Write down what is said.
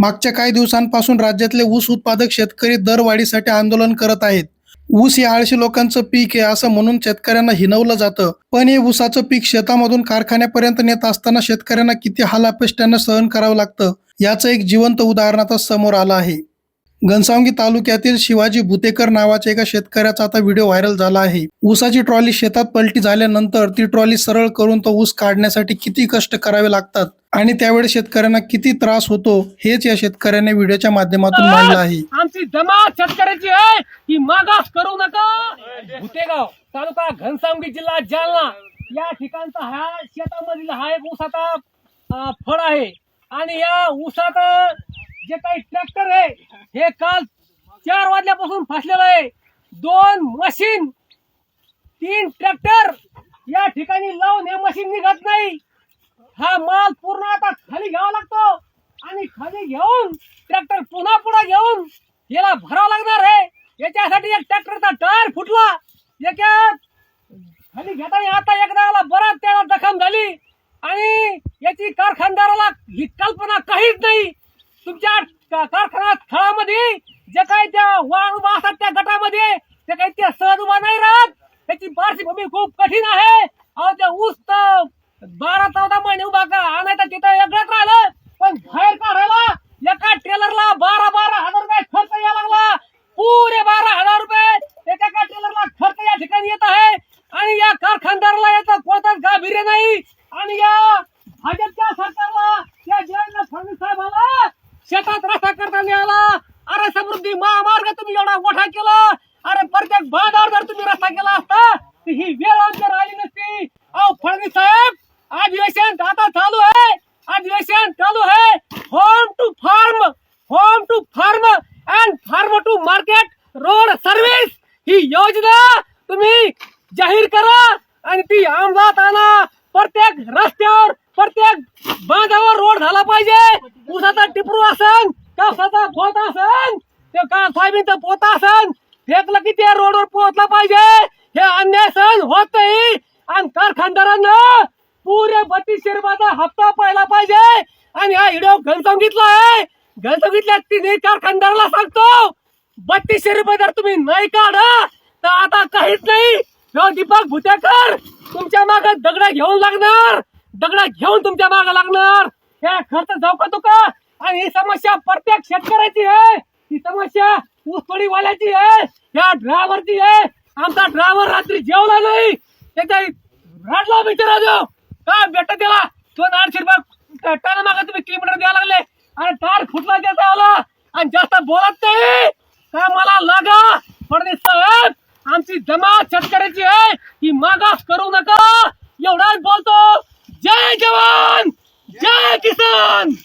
मागच्या काही दिवसांपासून राज्यातले ऊस उत्पादक शेतकरी दरवाढीसाठी आंदोलन करत आहेत. ऊस हे आळशी लोकांचं पीक आहे असं म्हणून शेतकऱ्यांना हिनवलं जातं. पण हे ऊसाचं पीक शेतामधून कारखान्यापर्यंत नेत असताना शेतकऱ्यांना किती हाल अपेष्टांना सहन करावं लागतं याचं एक जिवंत उदाहरण आता समोर आलं आहे. घनसावंगी तालुक्यातील शिवाजी भुतेकर नावाच्या एका शेतकऱ्याचा आता व्हिडिओ व्हायरल झाला आहे. ऊसाची ट्रॉली शेतात पलटी झाल्यानंतर ती ट्रॉली सरळ करून तो ऊस काढण्यासाठी किती कष्ट करावे लागतात आणि त्यावेळी शेतकऱ्यांना किती त्रास होतो हेच या शेतकऱ्याने व्हिडिओच्या माध्यमातून मांडलं आहे. आमची जमात शेतकऱ्याची आहे ही मागास करू नका. भुतेगाव तालुका घनसावंगी जिल्हा जालना. या ठिकाणचा हा शेतामधील हा एक ऊसाचा फळ आहे. आणि या ऊसात जे काही ट्रॅक्टर आहे हे काल चार वाजल्यापासून फसलेलं आहे. दोन मशीन तीन ट्रॅक्टर या ठिकाणी लावून हे मशीन निघत नाही हा माल पूर्ण आता खाली घ्यावा लागतो आणि खाली घेऊन ट्रॅक्टर पुन्हा पुढे घेऊन याला भरावं लागणार आहे. याच्यासाठी एक ट्रॅक्टरचा टायर फुटला. याच्यात खाली घेताना आता एकदा बराच त्याला जखम झाली. आणि याची कारखानदाराला ही कल्पना काहीच नाही. तुमच्या कारखाना स्थळामध्ये जे काही त्या वाण उभा असतात त्या गटामध्ये ते काही ते सहज उभा नाही राहत. त्याची पार्श्वभूमी खूप कठीण आहे. अहो त्या ऊस तर बारा चौदा महिने उभा का आणायचा तिथं वेगळंच राहिलं पण बाहेर काढायला एका टेलरला बारा बारा हजार रुपये खर्च यायला लागला पुरे बारा हजार रुपये एका एका टेलरला खर्च या ठिकाणी येत आहे आणि या कारखानदाराला याचा कोणताच गांभीर्य नाही. आणि या भाजपच्या सरकारला या देवेंद्र फडणवीस साहेबाला शेतात रस्ता करता आला अरे समृद्धी महामार्ग तुम्ही एवढा मोठा केला. अरे प्रत्येक बांधावर जर तुम्ही रस्ता केला असता तर ही वेळ आमच्यावर आली नसती. अहो फडणवीस साहेब अधिवेशन आता चालू आहे. अधिवेशन चालू आहे. Home to farm home to farm and farm to market road service ही योजना तुम्ही जाहीर करा आणि ती अंमलात आणा. प्रत्येक रस्त्यावर प्रत्येक बांधावर रोड झाला पाहिजे. ऊसाचा टिपरू असन कापसाचा पोत असन ते का सोयाबीनचा पोत असन फेकलं की त्या रोडवर पोहोचला पाहिजे. हे अन्याय सहन होत नाही आणि कारखानदारांना पुरे बत्तीस शिरबाचा हप्ता पाहिला पाहिजे. आणि हा व्हिडिओ घनसंगीतला आहे. घनसंगीतल्या तिन्ही कारखानदाराला सांगतो बत्तीसशे रुपये जर तुम्ही नाही काढा तर आता काहीच नाही. दीपक भुतेकर तुमच्या माग दगडा घेऊन लागणार. दगडा घेऊन तुमच्या माग लागणार. या खर्च जाऊ का तुका आणि ही समस्या प्रत्येक शेतकऱ्याची आहे. ही समस्या ऊसतोडीवाल्याची आहे. या ड्रायव्हरची आहे. आमचा ड्रायव्हर रात्री जेवला नाही. त्याचा रडला बिचारा देव काय भेटत त्याला? दोन आठशे रुपये टन मागा तुम्ही किलोमीटर द्यायला लागले. आणि टायर फुटला त्याचा आला. आणि जास्त बोलत नाही. काय मला लागा? फडणवीस साहेब आमची जमा जवान जय किसान